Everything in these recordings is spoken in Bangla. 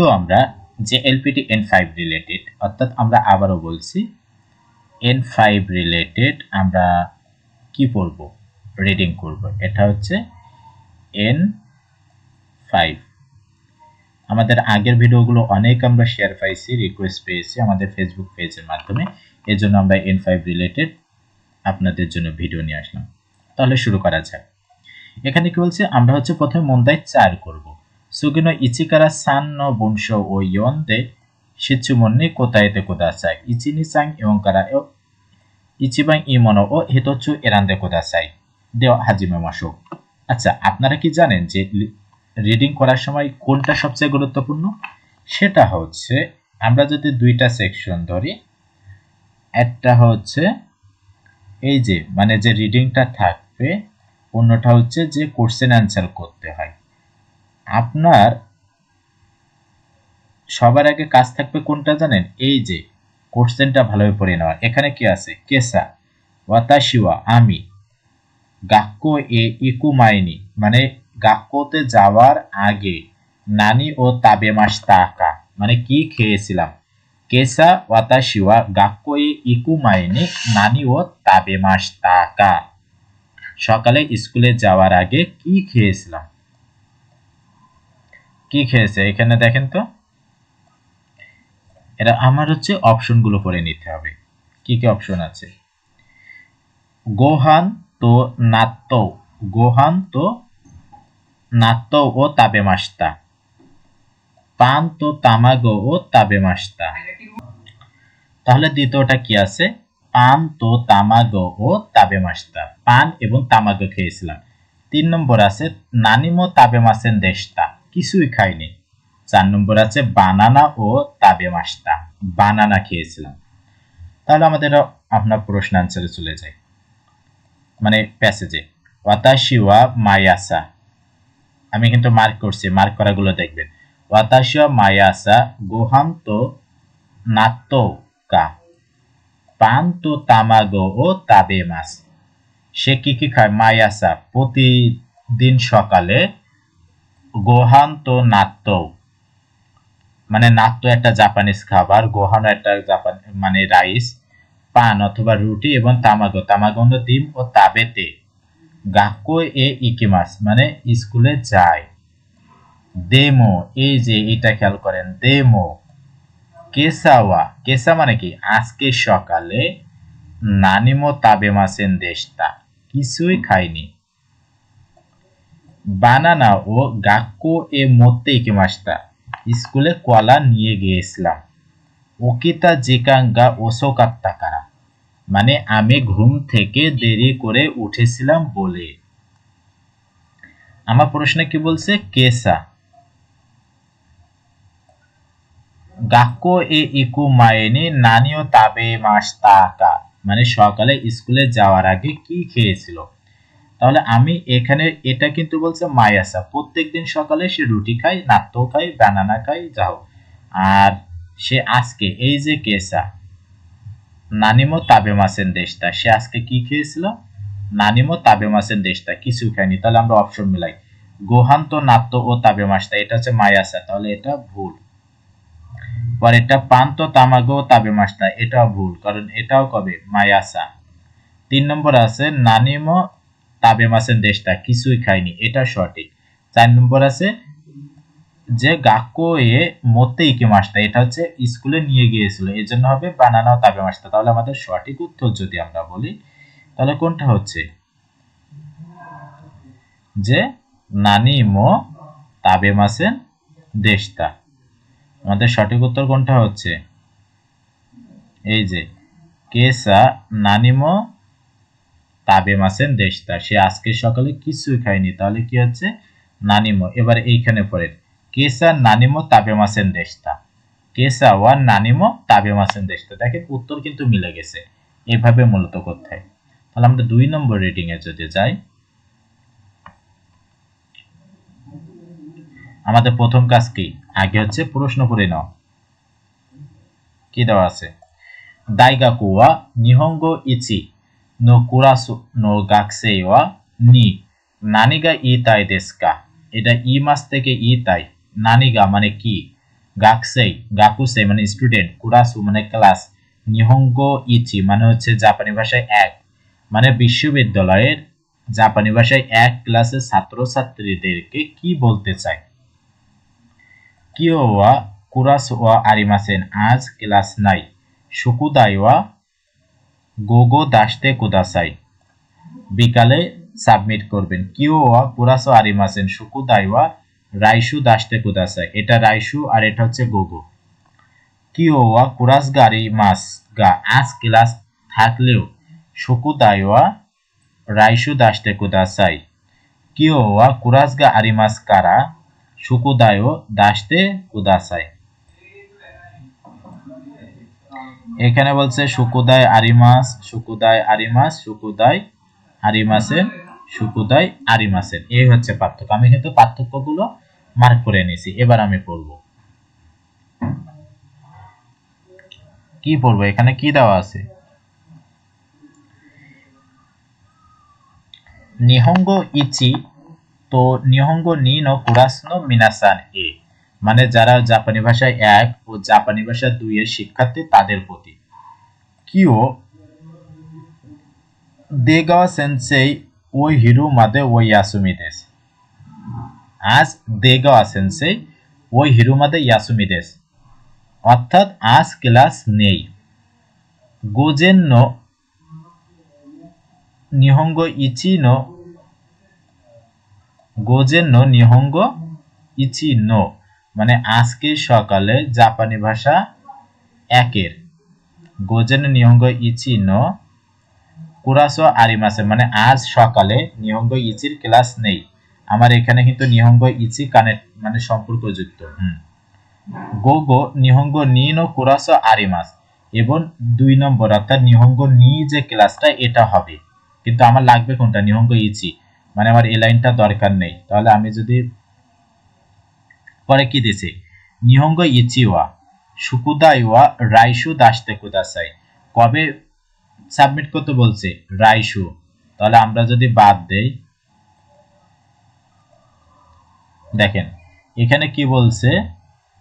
তো আমরা যে এলপিটি এন ফাইভ রিলেটেড অর্থাৎ আমরা আবারও বলছি এন ফাইভ রিলেটেড আমরা কি পড়ব? রিডিং করব। এটা হচ্ছে এন ফাইভ আমাদের আগের ভিডিওগুলো অনেক আমরা শেয়ার পাইছি রিকোয়েস্ট পেয়েছি আমাদের ফেসবুক পেজের মাধ্যমে। এজন্য আমরা এন ফাইভ রিলেটেড আপনাদের জন্য ভিডিও নিয়ে আসলাম। তাহলে শুরু করা যাক। এখানে কি বলছে? আমরা হচ্ছে প্রথমে মন্দায় চার করব। সুগিনো ইচিকারা সান ন বংশ ও ইয়ন্দে শিচুমন্নি কোতায়েতে কোদাসাই। ইচিনি সাং এবং কারা ইচিবাং ইমনো ও হিতোচু এরান্দে কোদাসাই। দেওয়া হাজিমে মাসো। আচ্ছা আপনারা কি জানেন যে রিডিং করার সময় কোনটা সবচেয়ে গুরুত্বপূর্ণ? সেটা হচ্ছে, আমরা যদি দুইটা সেকশন ধরি, একটা হচ্ছে এই যে মানে যে রিডিংটা থাকবে, অন্যটা হচ্ছে যে কোশ্চেন অ্যান্সার করতে হয়। আপনার সবার আগে কাজ থাকবে কোনটা জানেন? এই যে কোশ্চেনটা ভালোভাবে পড়ে নেওয়া। এখানে কি আছে? কেসা, ওয়াতাশিওয়া, আমি। গাক্কো এ ইকুমাইনি মানে গাক্কোতে যাওয়ার আগে নানি ও তাবে মাস তাকা মানে কি খেয়েছিলাম? কেসা, ওয়াতাশিওয়া, গাক্কো এ ইকুমাইনি, নানি ও তাবে মাস তাকা। সকালে স্কুলে যাওয়ার আগে কি খেয়েছিলাম? কি খেয়েছে? এখানে দেখেন তো। এটা আমার হচ্ছে অপশনগুলো পড়ে নিতে হবে। কি কি অপশন আছে? গোহান তো নাত্য গোহান তো নাত্য ও তাবে মাস্তা পান তো তামাগো ও তাবে মাস্তা তাহলে দ্বিতীয়টা কি আছে? পান তো তামাগো ও তাবে মাস্তা পান এবং তামাগো খেয়েছিলাম। তিন নম্বর আছে, নানিমো তাবে মাসেন দেশটা কিছুই খাইনি। চার নম্বর আছে বানানা ও তাবে মাস্তা বানানা খেয়েছিলাম। তাহলে আমাদের আপনার প্রশ্ন আনসারে চলে যায়। মানে প্যাসেজে ওয়াতাশিওয়া মায়াসা। আমি কিন্তু মার্ক করছি মার্ক করাগুলো দেখবেন। ওয়াতাশিওয়া মায়াসা গোহান্ত নাত্ত কা? পান তো তামাগো ও তাবে মাস সে কি কি খায়? মায়াসা। প্রতিদিন সকালে গোহান তো নাত্য মানে নাত্য একটা জাপানিজ খাবার, গোহানো একটা জাপান মানে রাইস পান অথবা রুটি এবং তামাগো তামাগো ডিম ও তাবেতে গাক্কো এ ইকিমাস মানে স্কুলে যায়। দেমো, এই যে এটা খেয়াল করেন, দেমো। কেসাওয়া, কেসা মানে কি? আজকে সকালে নানিমো তাবে মাসেন দেশটা, কিছুই খাইনি বানানা ও গাক্কো এ মতে ইকিমাস্তা স্কুলে কলা নিয়ে গিয়েছিলাম। ওকিতা জিকাঙ্গা ওসোকাত্তা কারা। মানে আমি ঘুম থেকে দেরি করে উঠেছিলাম বলে। আমার প্রশ্নে কি বলছে? কেসা। গাক্কো এ ইকু মায়েনি, নানিও তাবে মাস তাকা মানে সকালে স্কুলে যাওয়ার আগে কি খেয়েছিল? তাহলে আমি এখানে এটা কিন্তু বলছে মায়াসা প্রত্যেকদিন সকালে সে রুটি খায় নাত্য খায় বানানা খায় যাও আর সে আজকে, এই যে কেসা, নানিমো তাবে মাসেন দেশটা, সে আজকে কি খেয়েছিল? নানিমো তাবে মাসেন দেশটা, কিছু খায়নি। তাহলে আমরা অপশন মিলাই। গোহান্ত নাত্য ও তাবে মাসটা এটা হচ্ছে মায়াসা তাহলে এটা ভুল। পর এটা পান্ত, তামাগো তাবে মাসটা এটাও ভুল, কারণ এটাও কবে? মায়াসা তিন নম্বর আছে, নানিমো তাবে মাসেন দেশটা, কিছুই খায়নি, এটা সঠিক। চার নম্বর আছে যে গাক্কো এ মতে ইকে মাসটা এটা হচ্ছে স্কুলে নিয়ে গিয়েছিল এই জন্য হবে বানানা তাবে মাসটা তাহলে আমাদের সঠিক উত্তর যদি আমরা বলি, তাহলে কোনটা হচ্ছে? যে নানি মো তাবে মাসেন দেশটা। আমাদের সঠিক উত্তর কোনটা হচ্ছে? এই যে, কেসা নানিমো তাবে মাসেন দেশটা সে আজকে সকালে কিছুই খায়নি। তাহলে কি হচ্ছে? নানিমো, এবার এইখানে পড়েন। কেসা নানিমো তাবে মাসেন দেশটা কেসা ওয়ান নানিমো তাবে মাসেন দেশটা দেখেন, উত্তর কিন্তু মিলে গেছে। এভাবে মূলত করতে তাহলে আমরা দুই নম্বর রেটিং এ যদি যাই। আমাদের প্রথম কাজ কি? আগে হচ্ছে প্রশ্ন করে নাও। কি দেওয়া আছে? দাইগাকু ওয়া নিহঙ্গো ইচি। নো কুরাসু নো গাকসেই ওয়া নি নানিগা ই তাই দেস্কা এটা ই মাস থেকে ই তাই নানিগা মানে কি গাকসেই গাকুসেই মানে স্টুডেন্ট কুরাসু মানে ক্লাস নিহঙ্গো ইচি মানে হচ্ছে জাপানি ভাষায় এক মানে বিশ্ববিদ্যালয়ের জাপানি ভাষায় এক ক্লাসের ছাত্রছাত্রীদেরকে কি বলতে চায় কিও ওয়া কুরাস ওয়া আরিমাসেন আজ ক্লাস নাই সুকুদাই ওয়া গোগো দাসতে কুদাসাই। বিকালে সাবমিট করবেন। কিও ওয়া কুরাসো আরিমাসেন সুকুদাই ওয়া রাইসু দাসতে কুদাসাই। এটা রাইসু আর এটা হচ্ছে গোগো। কিও ওয়া কুরাস গারি মাস গা আজ ক্লাস থাকলেও সুকুদাই ওয়া রাইসু দাসতে কুদাসাই। কিও ওয়া কুরাস গা আরিমাস কারা সুকুদাই ও দাসতে কুদাসাই। এখানে বলছে সুকুদাই আরিমাস সুকুদাই আরিমাস সুকুদাই আরিমাসেন সুকুদাই আরিমাসেন এই হচ্ছে পার্থক্য। আমি কিন্তু পার্থক্যগুলো মার্ক করে নিয়েছি এবার আমি পড়ব। কি পড়ব? এখানে কি দেওয়া আছে? নিহঙ্গ ইচি তো নিহঙ্গ নি নো কুরাসনো মিনাসান এ। মানে যারা জাপানি ভাষায় এক ও জাপানি ভাষা দুই এর শিক্ষার্থী তাদের প্রতি। কিও দেগাওয়া সেন্সেই ওই হিরু মাদে ওই ইয়াসুমি দেশ আজ দেগাওয়া সেন্সেই ওই হিরু মাদে ইয়াসুমি দেশ অর্থাৎ আজ ক্লাস নেই। গোজেন্ন নিহঙ্গ ইচি নো গোজেন্ন নিহঙ্গ ইচি নো মানে আজকে সকালে জাপানি ভাষা একের। গোজেন নিহঙ্গ ইচি নো কুরাসো আরিমাসে মানে আজ সকালে নিহঙ্গ ইচির ক্লাস নেই। আমার এখানে কিন্তু নিহঙ্গ ইচি কানেক্ট মানে সম্পর্কযুক্ত, হুম। গোগো নিহঙ্গ নি নো কুরাসো আরিমাস, এবং দুই নম্বর, অর্থাৎ নিহঙ্গ নি যে ক্লাসটা, এটা হবে। কিন্তু আমার লাগবে কোনটা? নিহঙ্গ ইচি। মানে আমার এই লাইনটা দরকার নেই। তাহলে আমি যদি পরে কি দিছে? নিহঙ্গ ইচিওয়া। সুকুদাইওয়া রাইসু দাসতে কুদাসাই। কবে সাবমিট করতে বলছে? রাইসু। তাহলে আমরা যদি বাদ দেই, দেখেন, এখানে কি বলছে?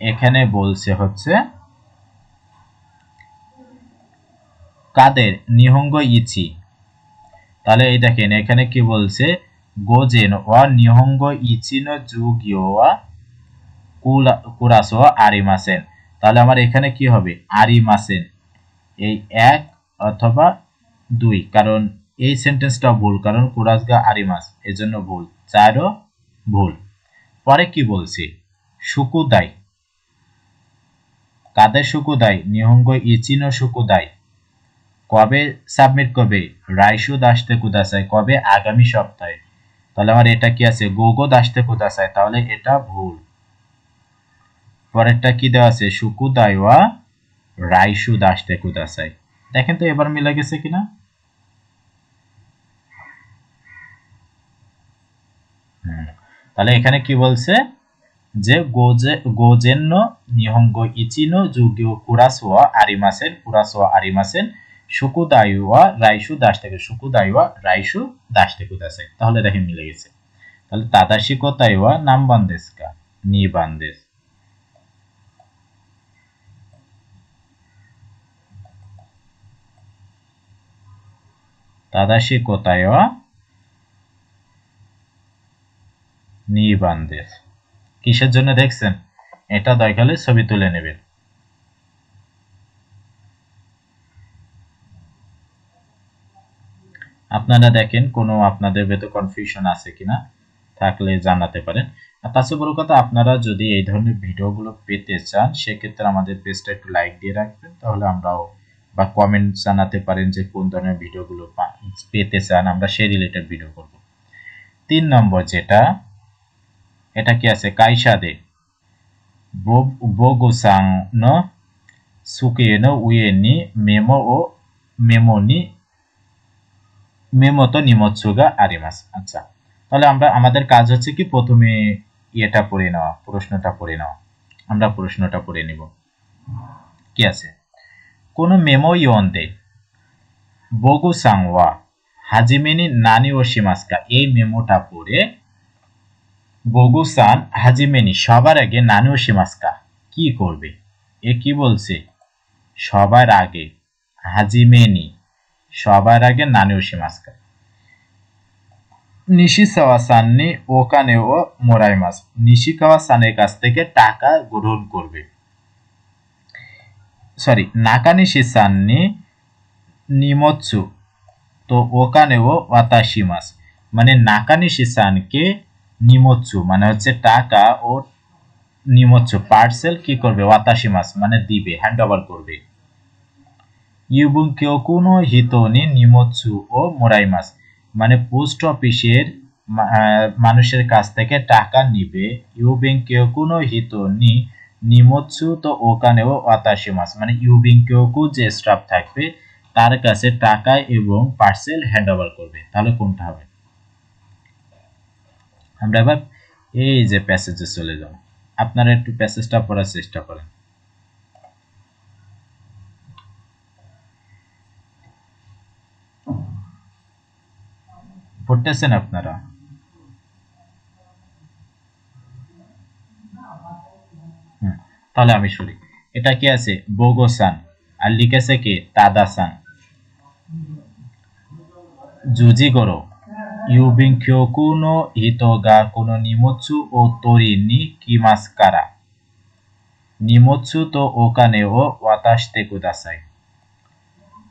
এখানে বলছে হচ্ছে, কাদের? নিহঙ্গ ইচি। তাহলে এই দেখেন, এখানে কি বলছে? গোজেন ওয়া নিহঙ্গ ইচিনো যুগিও ওয়া কুরাসো আরিমাসেন। তাহলে আমার এখানে কি হবে? আরিমাসেন। এই এক অথবা দুই, কারণ এই সেন্টেন্সটা ভুল, কারণ কুরাসগা আরিমাস, এজন্য ভুল। চারও ভুল। পরে কি বলছি? সুকুদাই কাদের সুকুদাই নিহঙ্গ ইচিনো সুকুদাই কবে সাবমিট করবে? রাইসু দাসতে কুদাসাই কবে? আগামী সপ্তাহে। তাহলে আমার এটা কি আছে? গোগো দাসতে কুদাসাই তাহলে এটা ভুল। পরেরটা কি দেওয়া আছে? সুকুদাইওয়া রাইসু দাসতে কুদাসাই। দেখেন তো এবার মিলে গেছে কিনা? তাহলে এখানে কি বলছে? যে গোজে গোজেন্ন নিহঙ্গ ইচিনো যুগীয় কুরাসোয়া আরিমাসেন কুরাসোয়া আরিমাসেন রাইসু দাস থেকে সুকুদাইওয়া রাইসু দাস থেকে তাহলে দেখেন মিলে গেছে। তাহলে তাদাশি কোতাইওয়া নাম বান্দেস কা নি বান্দেস তাদাশি কোতাইওয়া নি বান্দেস কিসের জন্য দেখছেন? এটা দেখালে ছবি তুলে নেবেন। আপনারা দেখেন কোনো আপনাদের ভেতর কনফিউশন আছে কিনা, থাকলে জানাতে পারেন। আর তাছাড়া বড় কথা, আপনারা যদি এই ধরনের ভিডিওগুলো পেতে চান, সেক্ষেত্রে আমাদের পেজটা একটু লাইক দিয়ে রাখবেন, তাহলে আমরাও বা কমেন্ট জানাতে পারেন যে কোন ধরনের ভিডিওগুলো পেতে চান আমরা সেই রিলেটেড ভিডিও করব। তিন নম্বর যেটা, এটা কি আছে? কাইসাদে। বগুসাং নো সুকিয়ে নো উয়ে নি মেমো ও মেমো নি মেমো তো নিমৎসুগা আরিমাস। আচ্ছা তাহলে আমরা, আমাদের কাজ হচ্ছে কি? প্রথমে ইয়েটা পড়ে নেওয়া, প্রশ্নটা পড়ে নেওয়া। আমরা প্রশ্নটা পড়ে নিব। কি আছে? কোনো মেমো ইয়ন্তে। বগু সাংওয়া হাজিমেনি, নানি ও শিমাস্কা এই মেমোটা পড়ে বগুসান, হাজিমেনি, সবার আগে নানি ও শিমাস্কা কি করবে? এ কি বলছে? সবার আগে হাজিমেনি, সবার আগে নানি ওশিমাস্কা নিশিসাওয়া সান্নি ও মোরাইমাস নিশিকাওয়া সানের কাছ থেকে টাকা গ্রহণ করবে। সরি নাকানিশি সান্নি নিমৎসু তো ওকানে ও ওয়াতাশিমাস মানে নাকানিশি সানকে নিমৎসু মানে হচ্ছে টাকা ও নিমৎসু পার্সেল কি করবে ওয়াতাশিমাস মানে দিবে হ্যান্ড ওভার করবে ইউবুং কেউ কোনো হিতনি নিমৎসু ও মোরাইমাস মানে পোস্ট অফিসের মানুষের কাছ থেকে টাকা নিবে ইউবিং কোনো হিতনি নিমৎসু তো ওখানেও অতাশিমাস মানে ইউবিং কেউ যে স্টাফ থাকবে, তার কাছে টাকা এবং পার্সেল হ্যান্ড ওভার করবে। তাহলে কোনটা হবে? আমরা এবার এই যে প্যাসেজে চলে যাব। আপনারা একটু প্যাসেজটা পড়ার চেষ্টা করেন। পড়তেছেন আপনারা? তাহলে আমি শুনি। এটা কি আছে? বোগোসান। আর লিখেছে কি? তাদাসান। জুজি গরো ইউবিং ক্যোকু নো হিতো গা কোনো নিমোৎসু ও তোরি নি কিমাস্কারা নিমোৎসু তো ওকানে ও ওয়াতাশতে কুদাসাই।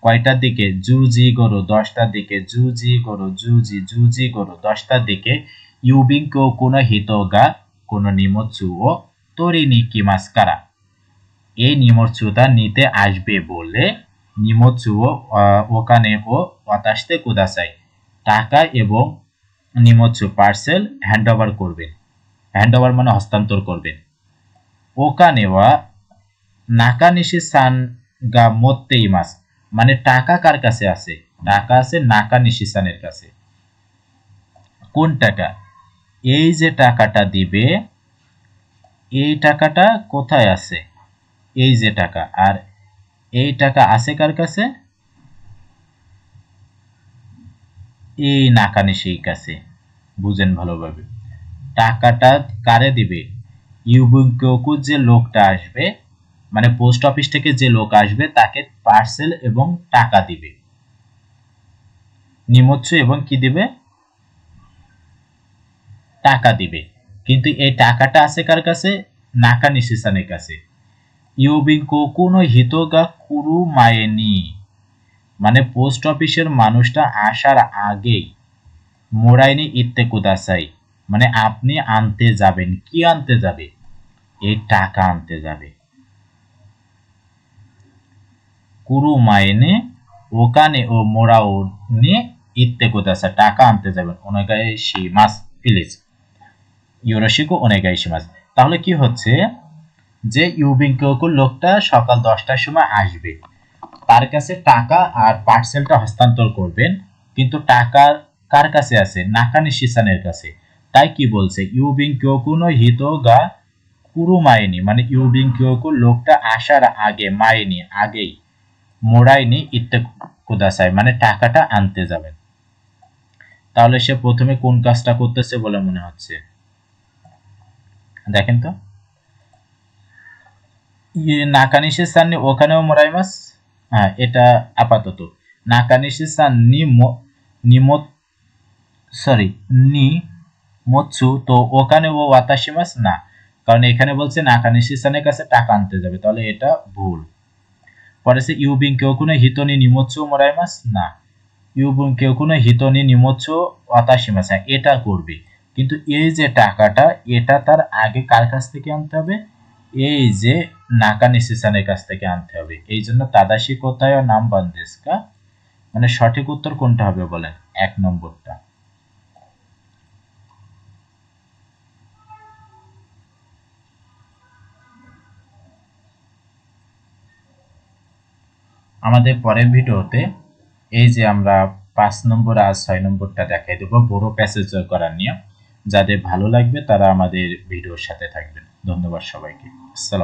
কয়টার দিকে? জুজি গরু দশটার দিকে। জুজি গরু জুজি জুজি গরু দশটার দিকে। ইউবিং কো কোনো হিতোগা কোনো নিমৎসু ও তরিনি কিমাস্কারা এই নিমৎসুটা নিতে আসবে বলে নিমৎসু ও ওখানে ও অতাশতে কুদাসাই টাকা এবং নিমৎসু পার্সেল হ্যান্ড ওভার করবেন। হ্যান্ড ওভার মানে হস্তান্তর করবেন। ওখানে ওয়া নাকানিশি সান গা মত্তেই মাস মানে টাকা কার কাছে আছে? টাকা আছে নাকা নিশিসানের কাছে। কোন টাকা? এই যে টাকাটা দিবে এই টাকাটা কোথায় আছে? এই যে টাকা। আর এই টাকা আছে কার কাছে? এই নাকানিশির কাছে। বুঝেন ভালোভাবে। টাকাটা কারে দিবে? ইউবুকু যে লোকটা আসবে মানে পোস্ট অফিস থেকে যে লোক আসবে, তাকে পার্সেল এবং টাকা দিবে। নিমচ্ছ এবং কি দিবে? টাকা দিবে। কিন্তু এই টাকাটা আছে কার কাছে? নাকা নিশিসানের কাছে। ইউবিং কোনো হিতগা কুরু মায়েনি। মানে পোস্ট অফিসের মানুষটা আসার আগেই মোড়াইনি ইত্তে কুদাসাই মানে আপনি আনতে যাবেন। কি আনতে যাবে? এই টাকা আনতে যাবে। কুরু মাইনে ওকানে ও মোরাও নিয়ে ইত্তে কোথাসা টাকা আনতে যাবেন। ওনেগাইশি মাস প্লিজ ইউরোশিকো ওনেগাইশি মাস তাহলে কি হচ্ছে? যে ইউবিং কেউকুর লোকটা সকাল দশটার সময় আসবে, তার কাছে টাকা আর পার্সেলটা হস্তান্তর করবেন, কিন্তু টাকা কার কাছে আছে? নাকানি শিসানের কাছে। তাই কি বলছে? ইউবিং কেউকুনো হিত গা কুরু মাইনি মানে ইউবিং কেউকুর লোকটা আসার আগে মাইনি আগেই মোড়াইনি ইত্তে কুদাসাই মানে টাকাটা আনতে যাবেন। তাহলে সে প্রথমে কোন কাজটা করতেছে বলে মনে হচ্ছে? দেখেন তো। নাকানিশি ওখানেও মোরাইমাস? হ্যাঁ এটা আপাতত। সান্নি নিমত সরি, নি তো ওখানে ও না। কারণ এখানে বলছে নাকানিশি সানের কাছে টাকা আনতে যাবে, তাহলে এটা ভুল। পরে সে ইউবিং কেউ কোনো হিতনি নিমোচ্ছ মোরাইমাস? না। ইউবিং কেউ কোনো হিতনি নিমোচ্ছ অতাশিমাস হ্যাঁ এটা করবে। কিন্তু এই যে টাকাটা, এটা তার আগে কার কাছ থেকে আনতে হবে? এই যে নাকা নিসিসানের কাছ থেকে আনতে হবে। এই জন্য তাদাসি কোথায় নাম বান্দেস্কা মানে সঠিক উত্তর কোনটা হবে বলেন? এক নম্বরটা। আমাদের পরের ভিডিওতে এই যে আমরা পাঁচ নম্বর আর ছয় নম্বরটা দেখাই দেবো। বড় প্যাসেজ করার নিয়ম। যাদের ভালো লাগবে তারা আমাদের ভিডিওর সাথে থাকবেন। ধন্যবাদ সবাইকে। আসসালাম